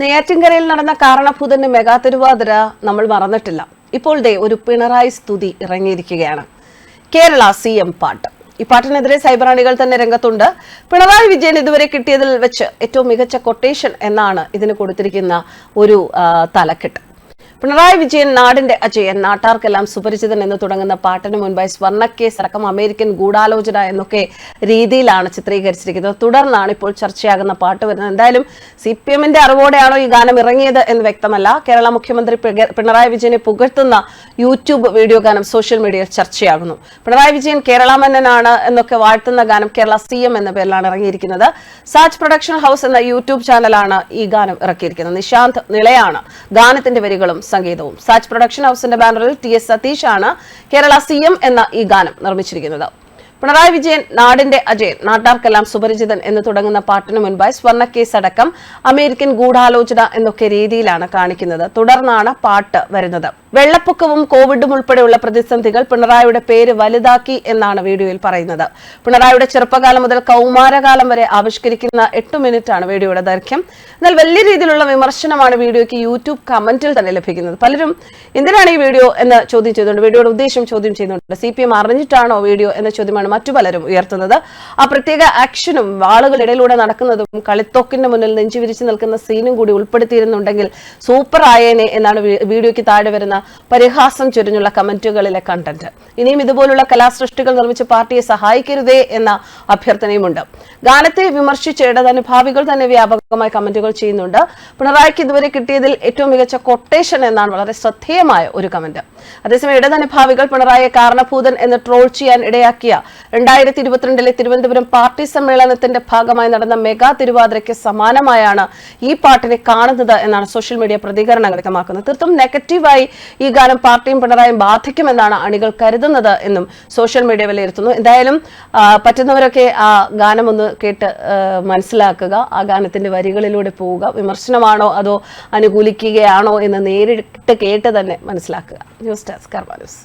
നെയ്യാറ്റിൻകരയിൽ നടന്ന കാരണഭൂതന്റെ മെഗാ തിരുവാതിര നമ്മൾ മറന്നിട്ടില്ല. ഇപ്പോൾ ദേ ഒരു പിണറായി സ്തുതി ഇറങ്ങിയിരിക്കുകയാണ്. കേരള സി എം പാട്ട്. ഈ പാട്ടിനെതിരെ സൈബർ അണികൾ തന്നെ രംഗത്തുണ്ട്. പിണറായി വിജയൻ ഇതുവരെ കിട്ടിയതിൽ വെച്ച് ഏറ്റവും മികച്ച കൊട്ടേഷൻ എന്നാണ് ഇതിന് കൊടുത്തിരിക്കുന്ന ഒരു തലക്കെട്ട്. പിണറായി വിജയൻ നാടിന്റെ അജയൻ നാട്ടാർക്കെല്ലാം സുപരിചിതൻ എന്ന് തുടങ്ങുന്ന പാട്ടിന് മുൻപായി സ്വർണക്കേസ് അടക്കം അമേരിക്കൻ ഗൂഢാലോചന എന്നൊക്കെ രീതിയിലാണ് ചിത്രീകരിച്ചിരിക്കുന്നത്. തുടർന്നാണ് ഇപ്പോൾ ചർച്ചയാകുന്ന പാട്ട് വരുന്നത്. എന്തായാലും സി പി എമ്മിന്റെ അറിവോടെയാണോ ഈ ഗാനം ഇറങ്ങിയത് എന്ന് വ്യക്തമല്ല. കേരള മുഖ്യമന്ത്രി പിണറായി വിജയനെ പുകഴ്ത്തുന്ന യൂട്യൂബ് വീഡിയോ ഗാനം സോഷ്യൽ മീഡിയയിൽ ചർച്ചയാകുന്നു. പിണറായി വിജയൻ കേരള മന്നനാണ് എന്നൊക്കെ വാഴ്ത്തുന്ന ഗാനം കേരള സി എം എന്ന പേരിലാണ് ഇറങ്ങിയിരിക്കുന്നത്. സാജ് പ്രൊഡക്ഷൻ ഹൗസ് എന്ന യൂട്യൂബ് ചാനലാണ് ഈ ഗാനം ഇറക്കിയിരിക്കുന്നത്. നിശാന്ത് നിളയാണ് ഗാനത്തിന്റെ വരികളും സംഗീതവും സാച്ച് പ്രൊഡക്ഷൻ ഹൗസിന്റെ ബാനറിൽ ടി എസ് സതീഷാണ് കേരള സി എന്ന ഈ ഗാനം നിർമ്മിച്ചിരിക്കുന്നത്. പിണറായി വിജയൻ നാടിന്റെ അജയൻ നാട്ടാർക്കെല്ലാം സുപരിചിതൻ എന്ന് തുടങ്ങുന്ന പാട്ടിന് മുൻപായി സ്വർണക്കേസ് അടക്കം അമേരിക്കൻ ഗൂഢാലോചന എന്നൊക്കെ രീതിയിലാണ് കാണിക്കുന്നത്. തുടർന്നാണ് പാട്ട് വരുന്നത്. വെള്ളപ്പൊക്കവും കോവിഡും ഉൾപ്പെടെയുള്ള പ്രതിസന്ധികൾ പിണറായിയുടെ പേര് വലുതാക്കി എന്നാണ് വീഡിയോയിൽ പറയുന്നത്. പിണറായിയുടെ ചെറുപ്പകാലം മുതൽ കൗമാരകാലം വരെ ആവിഷ്കരിക്കുന്ന എട്ട് മിനിറ്റ് ആണ് വീഡിയോയുടെ ദൈർഘ്യം. എന്നാൽ വലിയ രീതിയിലുള്ള വിമർശനമാണ് വീഡിയോയ്ക്ക് യൂട്യൂബ് കമന്റിൽ തന്നെ ലഭിക്കുന്നത്. പലരും എന്തിനാണ് ഈ വീഡിയോ എന്ന് ചോദ്യം ചെയ്തുകൊണ്ട് വീഡിയോയുടെ ഉദ്ദേശം ചോദ്യം ചെയ്യുന്നുണ്ട്. സി അറിഞ്ഞിട്ടാണോ വീഡിയോ എന്ന ചോദ്യമാണ് മറ്റു പലരും ഉയർത്തുന്നത്. ആ പ്രത്യേക ആക്ഷനും വാളുകളിടയിലൂടെ നടക്കുന്നതും കളിത്തോക്കിന്റെ മുന്നിൽ നെഞ്ചുവിരിച്ച് നിൽക്കുന്ന സീനും കൂടി ഉൾപ്പെടുത്തിയിരുന്നുണ്ടെങ്കിൽ സൂപ്പർ ആയേനെ എന്നാണ് വീഡിയോയ്ക്ക് താഴെ വരുന്ന പരിഹാസം ചൊരിഞ്ഞുള്ള കമന്റുകളിലെ കണ്ടന്റ് ഇനിയും ഇതുപോലുള്ള കലാസൃഷ്ടികൾ നിർമ്മിച്ച് പാർട്ടിയെ സഹായിക്കരുതേ എന്ന അഭ്യർത്ഥനയുമുണ്ട്. ഗാനത്തെ വിമർശിച്ച് ഇടതനുഭാവികൾ തന്നെ വ്യാപകമായി കമന്റുകൾ ചെയ്യുന്നുണ്ട്. പിണറായിക്ക് ഇതുവരെ കിട്ടിയതിൽ ഏറ്റവും മികച്ച കൊട്ടേഷൻ എന്നാണ് വളരെ ശ്രദ്ധേയമായ ഒരു കമന്റ്. അതേസമയം ഇടതനുഭാവികൾ പിണറായിയെ കാരണഭൂതൻ എന്ന് ട്രോൾ ചെയ്യാൻ ഇടയാക്കിയ രണ്ടായിരത്തി ഇരുപത്തിരണ്ടിലെ തിരുവനന്തപുരം പാർട്ടി സമ്മേളനത്തിന്റെ ഭാഗമായി നടന്ന മെഗാ തിരുവാതിരയ്ക്ക് സമാനമായാണ് ഈ പാട്ടിനെ കാണുന്നത് എന്നാണ് സോഷ്യൽ മീഡിയ പ്രതികരണങ്ങൾ വ്യക്തമാക്കുന്നത്. തീർത്തും നെഗറ്റീവായി ഈ ഗാനം പാർട്ടിയും പിണറായും ബാധിക്കുമെന്നാണ് അണികൾ കരുതുന്നത് എന്നും സോഷ്യൽ മീഡിയ വിലയിരുത്തുന്നു. എന്തായാലും പറ്റുന്നവരൊക്കെ ആ ഗാനം ഒന്ന് കേട്ട് മനസ്സിലാക്കുക ആ ഗാനത്തിന്റെ വരികളിലൂടെ പോവുക വിമർശനമാണോ അതോ അനുകൂലിക്കുകയാണോ എന്ന് നേരിട്ട് കേട്ട് തന്നെ മനസ്സിലാക്കുക. News desk Karma news.